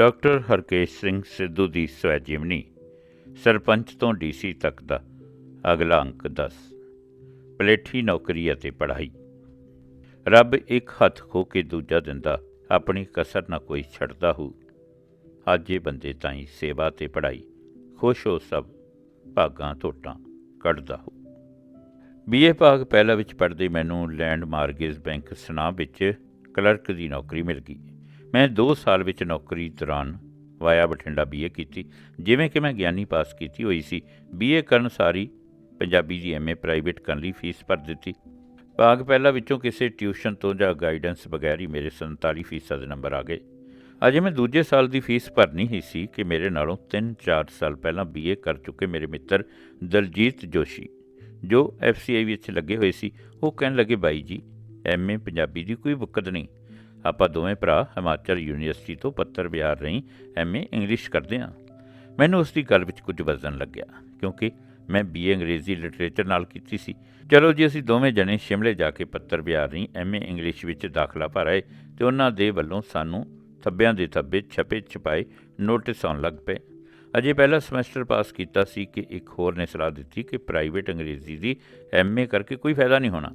Doctor Harkesh Singh Sidhu ਦੀ ਸਵੈ ਜੀਵਨੀ ਸਰਪੰਚ ਤੋਂ ਡੀਸੀ ਤੱਕ ਦਾ ਅਗਲਾ ਅੰਕ 10 ਪਲੇਠੀ ਨੌਕਰੀ ਅਤੇ ਪੜ੍ਹਾਈ। ਰੱਬ ਇੱਕ ਹੱਥ ਖੋ ਕੇ ਦੂਜਾ ਦਿੰਦਾ, ਆਪਣੀ ਕਸਰ ਨਾ ਕੋਈ ਛੱਡਦਾ ਹੋ। ਅੱਜ ਇਹ ਬੰਦੇ ਤਾਈਂ ਸੇਵਾ ਤੇ ਪੜ੍ਹਾਈ, ਖੁਸ਼ ਹੋ ਸਭ ਭਾਗਾਂ ਧੋਟਾਂ ਕੱਢਦਾ ਹੋ। ਬੀਏ ਭਾਗ ਪਹਿਲਾ ਵਿੱਚ ਪੜ੍ਹਦੇ ਮੈਨੂੰ ਲੈਂਡ ਮਾਰਗੇਜ ਬੈਂਕ ਸਨਾ ਵਿੱਚ ਕਲਰਕ ਦੀ ਨੌਕਰੀ ਮਿਲ ਗਈ। ਮੈਂ 2 ਸਾਲ ਵਿੱਚ ਨੌਕਰੀ ਦੌਰਾਨ ਵਾਇਆ ਬਠਿੰਡਾ ਬੀਏ ਕੀਤੀ, ਜਿਵੇਂ ਕਿ ਮੈਂ ਗਿਆਨੀ ਪਾਸ ਕੀਤੀ ਹੋਈ ਸੀ। ਬੀਏ ਕਰਨ ਸਾਰੀ ਪੰਜਾਬੀ ਦੀ ਐਮਏ ਪ੍ਰਾਈਵੇਟ ਕਰਨ ਲਈ ਫੀਸ ਭਰ ਦਿੱਤੀ। ਭਾਗ ਪਹਿਲਾ ਵਿੱਚੋਂ ਕਿਸੇ ਟਿਊਸ਼ਨ ਤੋਂ ਜਾਂ ਗਾਈਡੈਂਸ ਬਗੈਰ ਹੀ ਮੇਰੇ 47 ਫੀਸਦ ਨੰਬਰ ਆ ਗਏ। ਅਜੇ ਮੈਂ ਦੂਜੇ ਸਾਲ ਦੀ ਫੀਸ ਭਰਨੀ ਹੀ ਸੀ ਕਿ ਮੇਰੇ ਨਾਲੋਂ 3-4 ਸਾਲ ਪਹਿਲਾਂ ਬੀਏ ਕਰ ਚੁੱਕੇ ਮੇਰੇ ਮਿੱਤਰ ਦਲਜੀਤ ਜੋਸ਼ੀ, ਜੋ ਐਫਸੀਆਈ ਵਿੱਚ ਲੱਗੇ ਹੋਏ ਸੀ। ਉਹ ਕਹਿਣ ਲੱਗੇ, ਬਾਈ ਜੀ ਐਮਏ ਪੰਜਾਬੀ ਦੀ ਕੋਈ ਬੁੱਕਤ ਨਹੀਂ। ਆਪਾਂ ਦੋਵੇਂ ਭਰਾ ਹਿਮਾਚਲ ਯੂਨੀਵਰਸਿਟੀ ਤੋਂ ਪੱਤਰ ਵਿਹਾਰ ਰਹੀ ਐਮਏ ਇੰਗਲਿਸ਼ ਕਰਦੇ ਹਾਂ। ਮੈਨੂੰ ਉਸ ਦੀ ਗੱਲ ਵਿੱਚ ਕੁਝ ਵਜ਼ਨ ਲੱਗਿਆ, ਕਿਉਂਕਿ ਮੈਂ ਬੀਏ ਅੰਗਰੇਜ਼ੀ ਲਿਟਰੇਚਰ ਨਾਲ ਕੀਤੀ ਸੀ। ਚਲੋ ਜੀ, ਅਸੀਂ ਦੋਵੇਂ ਜਣੇ ਸ਼ਿਮਲੇ ਜਾ ਕੇ ਪੱਤਰ ਵਿਹਾਰ ਰਹੀ ਐਮਏ ਇੰਗਲਿਸ਼ ਵਿੱਚ ਦਾਖਲਾ ਭਰ ਆਏ ਤੇ ਉਹਨਾਂ ਦੇ ਵੱਲੋਂ ਸਾਨੂੰ ਥੱਬਿਆਂ ਦੇ ਥੱਬੇ ਛਪੇ ਛਪਾਏ ਨੋਟਿਸ ਆਉਣ ਲੱਗ ਪਏ। ਅਜੇ ਪਹਿਲਾ ਸਮੈਸਟਰ ਪਾਸ ਕੀਤਾ ਸੀ ਕਿ ਇੱਕ ਹੋਰ ਨੇ ਸਲਾਹ ਦਿੱਤੀ ਕਿ ਪ੍ਰਾਈਵੇਟ ਅੰਗਰੇਜ਼ੀ ਦੀ ਐਮਏ ਕਰਕੇ ਕੋਈ ਫਾਇਦਾ ਨਹੀਂ ਹੋਣਾ।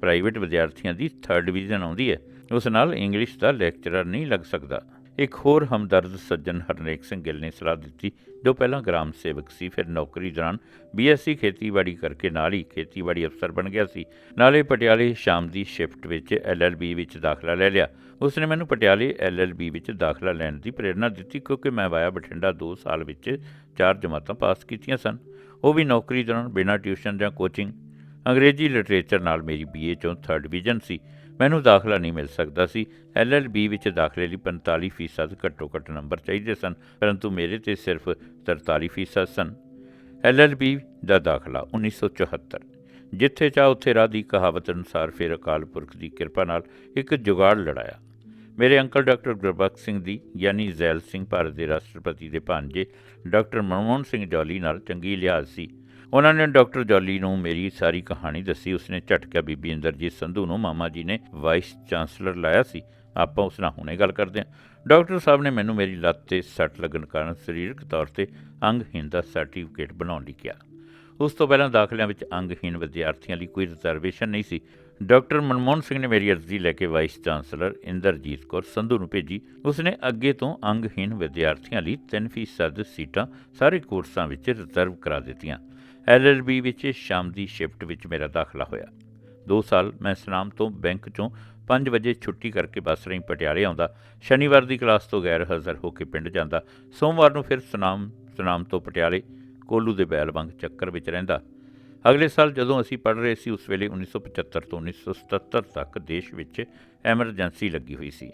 ਪ੍ਰਾਈਵੇਟ ਵਿਦਿਆਰਥੀਆਂ ਦੀ ਥਰਡ ਡਿਵੀਜ਼ਨ ਆਉਂਦੀ ਹੈ। ਉਸ ਨਾਲ ਇੰਗਲਿਸ਼ ਦਾ ਲੈਕਚਰਰ ਨਹੀਂ ਲੱਗ ਸਕਦਾ। ਇੱਕ ਹੋਰ ਹਮਦਰਦ ਸੱਜਣ ਹਰਨੇਕ ਸਿੰਘ ਗਿੱਲ ਨੇ ਸਲਾਹ ਦਿੱਤੀ, ਜੋ ਪਹਿਲਾਂ ਗ੍ਰਾਮ ਸੇਵਕ ਸੀ, ਫਿਰ ਨੌਕਰੀ ਦੌਰਾਨ ਬੀਐਸਸੀ ਖੇਤੀਬਾੜੀ ਕਰਕੇ ਨਾਲ ਹੀ ਖੇਤੀਬਾੜੀ ਅਫਸਰ ਬਣ ਗਿਆ ਸੀ। ਨਾਲੇ ਪਟਿਆਲੇ ਸ਼ਾਮ ਦੀ ਸ਼ਿਫਟ ਵਿੱਚ ਐਲਐਲਬੀ ਵਿੱਚ ਦਾਖਲਾ ਲੈ ਲਿਆ। ਉਸ ਨੇ ਮੈਨੂੰ ਪਟਿਆਲੇ ਐਲਐਲਬੀ ਵਿੱਚ ਦਾਖਲਾ ਲੈਣ ਦੀ ਪ੍ਰੇਰਣਾ ਦਿੱਤੀ, ਕਿਉਂਕਿ ਮੈਂ ਵਾਇਆ ਬਠਿੰਡਾ 2 ਸਾਲ ਵਿੱਚ ਚਾਰ ਜਮਾਤਾਂ ਪਾਸ ਕੀਤੀਆਂ ਸਨ। ਉਹ ਵੀ ਨੌਕਰੀ ਦੌਰਾਨ ਬਿਨਾਂ ਟਿਊਸ਼ਨ ਜਾਂ ਕੋਚਿੰਗ। ਅੰਗਰੇਜ਼ੀ ਲਿਟਰੇਚਰ ਨਾਲ ਮੇਰੀ ਬੀਏ ਚੋਂ ਥਰਡ ਡਿਵੀਜ਼ਨ ਸੀ। ਮੈਨੂੰ ਦਾਖਲਾ ਨਹੀਂ ਮਿਲ ਸਕਦਾ ਸੀ। ਐਲਐਲਬੀ ਵਿੱਚ ਦਾਖਲੇ ਲਈ 45 ਫੀਸਦ ਘੱਟੋ ਘੱਟ ਨੰਬਰ ਚਾਹੀਦੇ ਸਨ, ਪਰੰਤੂ ਮੇਰੇ ਤੇ ਸਿਰਫ 43 ਫੀਸਦ ਸਨ। ਐਲਐਲਬੀ ਦਾ ਦਾਖਲਾ 1974 ਜਿੱਥੇ ਚਾਹ ਉੱਥੇ ਰਾਹ ਦੀ ਕਹਾਵਤ ਅਨੁਸਾਰ ਫਿਰ ਅਕਾਲ ਪੁਰਖ ਦੀ ਕਿਰਪਾ ਨਾਲ ਇੱਕ ਜੁਗਾੜ ਲੜਾਇਆ। ਮੇਰੇ ਅੰਕਲ ਡਾਕਟਰ ਗੁਰਬਖਸ਼ ਸਿੰਘ ਦੀ, ਯਾਨੀ ਜ਼ੈਲ ਸਿੰਘ ਭਾਰਤ ਦੇ ਰਾਸ਼ਟਰਪਤੀ ਦੇ ਭਾਂਜੇ ਡਾਕਟਰ ਮਨਮੋਹਨ ਸਿੰਘ ਜੌਲੀ ਨਾਲ ਚੰਗੀ ਲਿਹਾਜ਼ ਸੀ। ਉਹਨਾਂ ਨੇ ਡਾਕਟਰ ਜੋਲੀ ਨੂੰ ਮੇਰੀ ਸਾਰੀ ਕਹਾਣੀ ਦੱਸੀ। ਉਸਨੇ ਝਟਕਿਆ ਬੀਬੀ ਇੰਦਰਜੀਤ ਸੰਧੂ ਨੂੰ। ਮਾਮਾ ਜੀ ਨੇ ਵਾਈਸ ਚਾਂਸਲਰ ਲਾਇਆ ਸੀ। ਆਪਾਂ ਉਸ ਨਾਲ ਹੁਣੇ ਗੱਲ ਕਰਦੇ ਹਾਂ। ਡਾਕਟਰ ਸਾਹਿਬ ਨੇ ਮੈਨੂੰ ਮੇਰੀ ਲੱਤ ਤੇ ਸੱਟ ਲੱਗਣ ਕਾਰਨ ਸਰੀਰਕ ਤੌਰ ਤੇ ਅੰਗਹੀਨ ਦਾ ਸਰਟੀਫਿਕੇਟ ਬਣਾਉਣ ਲਈ ਕਿਹਾ। ਉਸ ਤੋਂ ਪਹਿਲਾਂ ਦਾਖਲਿਆਂ ਵਿੱਚ ਅੰਗਹੀਨ ਵਿਦਿਆਰਥੀਆਂ ਲਈ ਕੋਈ ਰਿਜ਼ਰਵੇਸ਼ਨ ਨਹੀਂ ਸੀ। ਡਾਕਟਰ ਮਨਮੋਹਨ ਸਿੰਘ ਨੇ ਮੇਰੀ ਅਰਜ਼ੀ ਲੈ ਕੇ ਵਾਈਸ ਚਾਂਸਲਰ ਇੰਦਰਜੀਤ ਕੌਰ ਸੰਧੂ ਨੂੰ ਭੇਜੀ। ਉਸਨੇ ਅੱਗੇ ਤੋਂ ਅੰਗਹੀਨ ਵਿਦਿਆਰਥੀਆਂ ਲਈ 3% ਸੀਟਾਂ ਸਾਰੇ ਕੋਰਸਾਂ ਵਿੱਚ ਰਿਜ਼ਰਵ ਕਰਾ ਦਿੱਤੀਆਂ। ਐਲਐਲਬੀ ਵਿੱਚ ਸ਼ਾਮ ਦੀ ਸ਼ਿਫਟ ਵਿੱਚ ਮੇਰਾ ਦਾਖਲਾ ਹੋਇਆ। 2 ਸਾਲ ਮੈਂ ਸਨਾਮ ਤੋਂ ਬੈਂਕ ਚੋਂ 5 ਵਜੇ ਛੁੱਟੀ ਕਰਕੇ ਬੱਸ ਰਹੀ ਪਟਿਆਲੇ ਆਉਂਦਾ, ਸ਼ਨੀਵਾਰ ਦੀ ਕਲਾਸ ਤੋਂ ਗੈਰ ਹਾਜ਼ਰ ਹੋ ਕੇ ਪਿੰਡ ਜਾਂਦਾ, ਸੋਮਵਾਰ ਨੂੰ ਫਿਰ ਸਨਾਮ ਸਨਾਮ ਤੋਂ ਪਟਿਆਲੇ, ਕੋਲੂ ਦੇ ਬੈਲ ਵਾਂਗ ਚੱਕਰ ਵਿੱਚ ਰਹਿੰਦਾ। ਅਗਲੇ ਸਾਲ ਜਦੋਂ ਅਸੀਂ ਪੜ੍ਹ ਰਹੇ ਸੀ, ਉਸ ਵੇਲੇ 1975 ਤੋਂ 1977 ਤੱਕ ਦੇਸ਼ ਵਿੱਚ ਐਮਰਜੈਂਸੀ ਲੱਗੀ ਹੋਈ ਸੀ।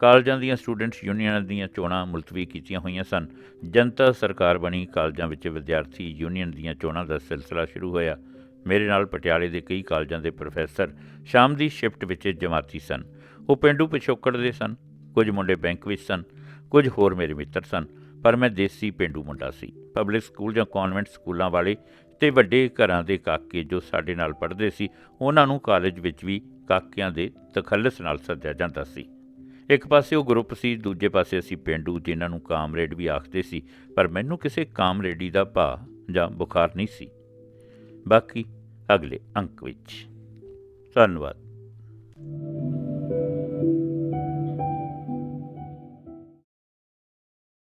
ਕਾਲਜਾਂ ਦੀਆਂ ਸਟੂਡੈਂਟਸ ਯੂਨੀਅਨਾਂ ਦੀਆਂ ਚੋਣਾਂ ਮੁਲਤਵੀ ਕੀਤੀਆਂ ਹੋਈਆਂ ਸਨ। ਜਨਤਾ ਸਰਕਾਰ ਬਣੀ, ਕਾਲਜਾਂ ਵਿੱਚ ਵਿਦਿਆਰਥੀ ਯੂਨੀਅਨ ਦੀਆਂ ਚੋਣਾਂ ਦਾ ਸਿਲਸਿਲਾ ਸ਼ੁਰੂ ਹੋਇਆ। ਮੇਰੇ ਨਾਲ ਪਟਿਆਲੇ ਦੇ ਕਈ ਕਾਲਜਾਂ ਦੇ ਪ੍ਰੋਫੈਸਰ ਸ਼ਾਮ ਦੀ ਸ਼ਿਫਟ ਵਿੱਚ ਜਮਾਤੀ ਸਨ। ਉਹ ਪਿੰਡੂ ਪਿਛੋਕੜ ਦੇ ਸਨ, ਕੁਝ ਮੁੰਡੇ ਬੈਂਕ ਵਿੱਚ ਸਨ, ਕੁਝ ਹੋਰ ਮੇਰੇ ਮਿੱਤਰ ਸਨ, ਪਰ ਮੈਂ ਦੇਸੀ ਪਿੰਡੂ ਮੁੰਡਾ ਸੀ। ਪਬਲਿਕ ਸਕੂਲ ਜਾਂ ਕਨਵੈਂਟ ਸਕੂਲਾਂ ਵਾਲੇ ਤੇ ਵੱਡੇ ਘਰਾਂ ਦੇ ਕਾਕੇ ਜੋ ਸਾਡੇ ਨਾਲ ਪੜ੍ਹਦੇ ਸੀ, ਉਹਨਾਂ ਨੂੰ ਕਾਲਜ ਵਿੱਚ ਵੀ ਕਾਕਿਆਂ ਦੇ ਤਖੱਲਸ ਨਾਲ ਸੱਦਿਆ ਜਾਂਦਾ ਸੀ। ਇੱਕ ਪਾਸੇ ਉਹ ਗਰੁੱਪ ਸੀ, ਦੂਜੇ ਪਾਸੇ ਅਸੀਂ ਪਿੰਡੂ ਜਿਨ੍ਹਾਂ ਨੂੰ ਕਾਮਰੇਡ ਵੀ ਆਖਦੇ ਸੀ, ਪਰ ਮੈਨੂੰ ਕਿਸੇ ਕਾਮਰੇਡੀ ਦਾ ਭਾ ਜਾਂ ਬੁਖਾਰ ਨਹੀਂ ਸੀ। ਬਾਕੀ ਅਗਲੇ ਅੰਕ ਵਿੱਚ। ਧੰਨਵਾਦ।